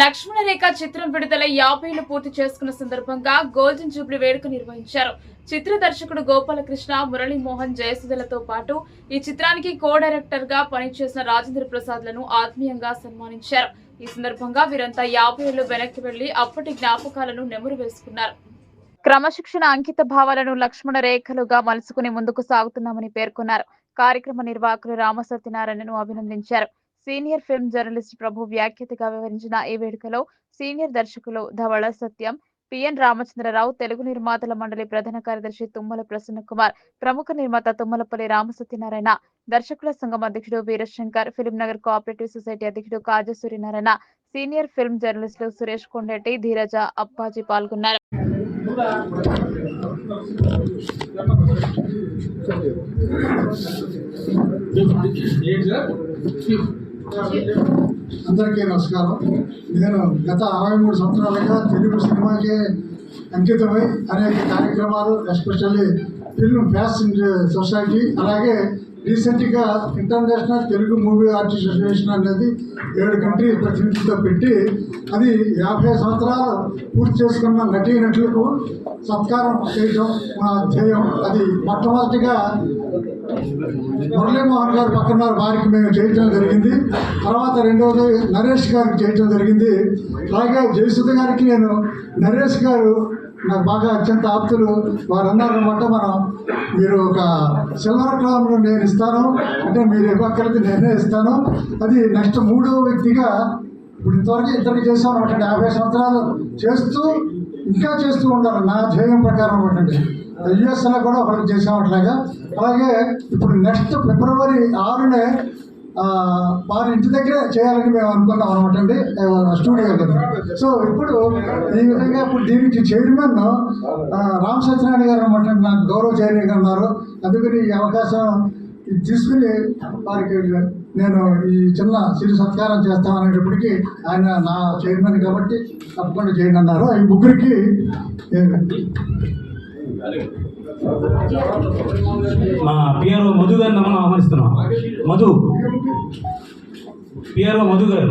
లక్ష్మణ రేఖ చిత్రం విడుదల యాభైలు పూర్తి చేసుకున్న సందర్భంగా గోల్డెన్ జూబ్లీ వేడుక నిర్వహించారు. చిత్ర దర్శకుడు గోపాలకృష్ణ మురళీమోహన్ జయసుధలతో పాటు ఈ చిత్రానికి కో డైరెక్టర్గా పనిచేసిన రాజేంద్ర ప్రసాద్లను ఆత్మీయంగా సన్మానించారు. ఈ సందర్భంగా వీరంతా యాభై ఏళ్ళు వెనక్కి వెళ్ళి అప్పటి జ్ఞాపకాలను నెమరు వేసుకున్నారు. క్రమశిక్షణ అంకిత భావాలను లక్ష్మణ రేఖలుగా మలుసుకుని ముందుకు సాగుతున్నామని పేర్కొన్నారు. కార్యక్రమ నిర్వాహకులు రామ సత్యనారాయణను అభినందించారు. సీనియర్ ఫిల్మ్ జర్నలిస్ట్ ప్రభు వ్యాఖ్యతగా వివరించిన ఈ వేడుకలో సీనియర్ దర్శకులు ధవళ సత్యం పిఎన్ రామచంద్రరావు తెలుగు నిర్మాతల మండలి ప్రధాన కార్యదర్శి తుమ్మల ప్రసన్న కుమార్ ప్రముఖ నిర్మాత తుమ్మలపల్లి రామసత్యనారాయణ దర్శకుల సంఘం అధ్యక్షుడు Veerashankar film Nagar cooperative society అధ్యక్షుడు కాజా సూర్యనారాయణ సీనియర్ ఫిల్మ్ జర్నలిస్టులు సురేష్ కొండెట్టి ధీరజ అప్పాజీ పాల్గొన్నారు. అందరికీ నమస్కారం. నేను గత అరవై మూడు సంవత్సరాలుగా తెలుగు సినిమాకే అంకితమై అనేక కార్యక్రమాలు ఎస్పెషల్లీ ఫిల్మ్ ఫ్యాషన్ సొసైటీ అలాగే రీసెంట్గా international Telugu movie artist association అనేది ఏడు కంట్రీ ప్రతినిధులతో పెట్టి అది యాభై సంవత్సరాలు పూర్తి చేసుకున్న నటీనటులకు సత్కారం చేయడం మా ధ్యేయం అది మొట్టమొదటిగా మురళీమోహన్ గారు పక్కన వారికి మేము చేయటం జరిగింది. తర్వాత రెండవది నరేష్ గారికి చేయటం జరిగింది. అలాగే జయసుధ గారికి నేను నరేష్ గారు నాకు బాగా అత్యంత ఆప్తులు. వారు అన్నారనమాట మనం మీరు ఒక సిల్వర్ క్లౌన్ నేను ఇస్తాను. అంటే మీరు ఇవ్వక్కర్లేదు నేనే ఇస్తాను. అది నెక్స్ట్ మూడో వ్యక్తిగా ఇప్పుడు ఇంతవరకు ఇద్దరికి చేసాం అనమాట యాభై సంవత్సరాలు చేస్తూ ఇంకా చేస్తూ ఉండాలి నా ధ్యేయం ప్రకారం అనమాట యుఎస్లో కూడా ఒకరికి చేసాం అట్లాగా. అలాగే ఇప్పుడు నెక్స్ట్ ఫిబ్రవరి ఆరునే వారి ఇంటి దగ్గరే చేయాలని మేము అనుకున్నాం అనమాట అండి. స్టూడియో సో ఇప్పుడు ఈ విధంగా ఇప్పుడు దీనికి చైర్మన్ రామ్ సత్యనారాయణ గారు అనమాట నాకు గౌరవ చైర్మన్ గారు ఉన్నారు. అందుకని ఈ అవకాశం ఇది తీసుకుని వారికి నేను ఈ చిన్న సిరి సత్కారం చేస్తామనేటప్పటికి ఆయన నా చైర్మన్ కాబట్టి తప్పకుండా చేయండి అన్నారు. ఈ ముగ్గురికి మా పిఆర్ఓ మధు గారిని మనం ఆహ్వానిస్తున్నాం. మధు. పిఆర్ఓ మధు గారు.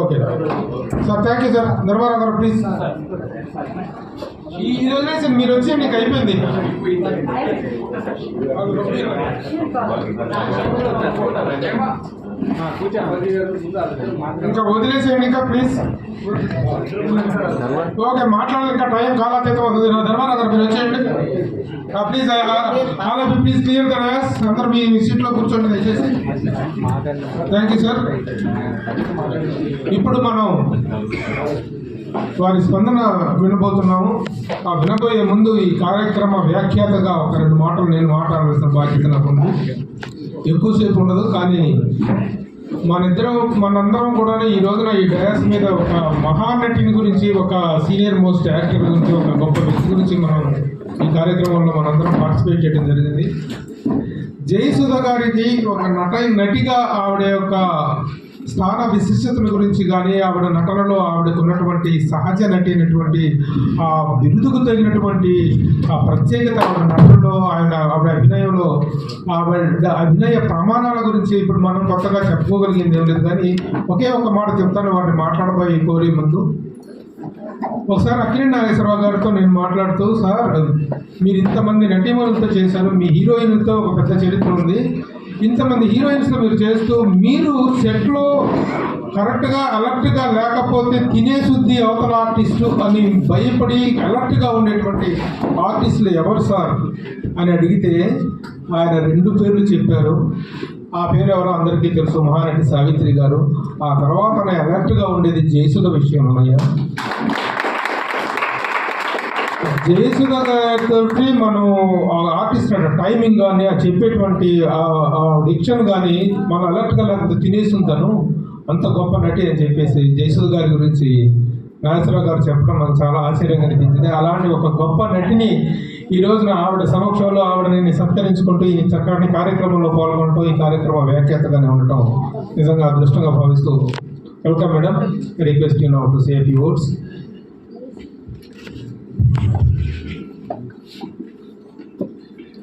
Okay sir thank you sir Dharmarao గారు ప్లీజ్ ఈ రోజునే సార్ మీరు వచ్చి మీకు అయిపోయింది. ఇంకా వదిలేసేయండి ఇంకా ప్లీజ్ ఓకే మాట్లాడాలి ఇంకా టైం కాలాతీతం అవుతుంది ధర్మనగర్ మీరు వచ్చేయండి. Please all please clear the అందరు మీ సీట్లో కూర్చోండి దయచేసి. థ్యాంక్ యూ సార్ ఇప్పుడు మనం వారి స్పందన వినబోతున్నాము. ఆ వినబోయే ముందు ఈ కార్యక్రమ వ్యాఖ్యాతగా ఒక రెండు మాటలు నేను మాట్లాడవలసిన బాధ్యత నాకు ఉంది. ఎక్కువసేపు ఉండదు కానీ మనిద్దరం మనందరం కూడా ఈ రోజున ఈ డయాస్ మీద ఒక మహానటిని గురించి ఒక సీనియర్ మోస్ట్ యాక్టర్ గురించి ఒక గొప్ప వ్యక్తి గురించి మనం ఈ కార్యక్రమంలో మనందరం పార్టిసిపేట్ చేయడం జరిగింది. జయసుధ గారికి ఒక నట నటిగా ఆవిడ యొక్క స్థాన విశిష్టతల గురించి కానీ ఆవిడ నటనలో ఆవిడకు ఉన్నటువంటి సహజ నటి అయినటువంటి ఆ బిరుదుకు తగినటువంటి ఆ ప్రత్యేకత ఆవిడ నటనలో ఆయన ఆవిడ అభినయంలో ఆవిడ అభినయ ప్రమాణాల గురించి ఇప్పుడు మనం కొత్తగా చెప్పుకోగలిగింది ఏం లేదు కానీ ఒకే ఒక మాట చెప్తాను వాటిని మాట్లాడబోయే కోరి ముందు. ఒకసారి అఖిల నాగేశ్వరరావు గారితో నేను మాట్లాడుతూ సార్ మీరు ఇంతమంది నటీమణులతో చేశారు మీ హీరోయిన్లతో ఒక పెద్ద చరిత్ర ఉంది. ఇంతమంది హీరోయిన్స్ మీరు చేస్తూ మీరు సెట్లో కరెక్ట్గా అలర్ట్గా లేకపోతే తినే శుద్ధి అవతల ఆర్టిస్టు అని భయపడి అలర్ట్గా ఉండేటువంటి ఆర్టిస్టులు ఎవరు సార్? అని అడిగితే ఆయన రెండు పేర్లు చెప్పారు. ఆ పేరు ఎవరో అందరికీ తెలుసు మహానటి సావిత్రి గారు. ఆ తర్వాత అలర్ట్గా ఉండేది జయసుధ విషయంలోయ్యా జయసుధ గారితోటి మనం ఆర్టిస్ట్ అంటే టైమింగ్ కానీ ఆ చెప్పేటువంటి డిక్షన్ కానీ మనం అలర్ట్గా అంత తినేసి అంత గొప్ప నటి అని చెప్పేసి జయసుధ గారి గురించి నాగేశ్వరరావు గారు చెప్పడం నాకు చాలా ఆశ్చర్యంగా అనిపించింది. అలాంటి ఒక గొప్ప నటిని ఈ రోజున ఆవిడ సమక్షంలో ఆవిడని సత్కరించుకుంటూ ఈ చక్కటి కార్యక్రమంలో పాల్గొంటూ ఈ కార్యక్రమ వ్యాఖ్యాతగానే ఉండటం నిజంగా అదృష్టంగా భావిస్తూ welcome madam. Request you now to safe you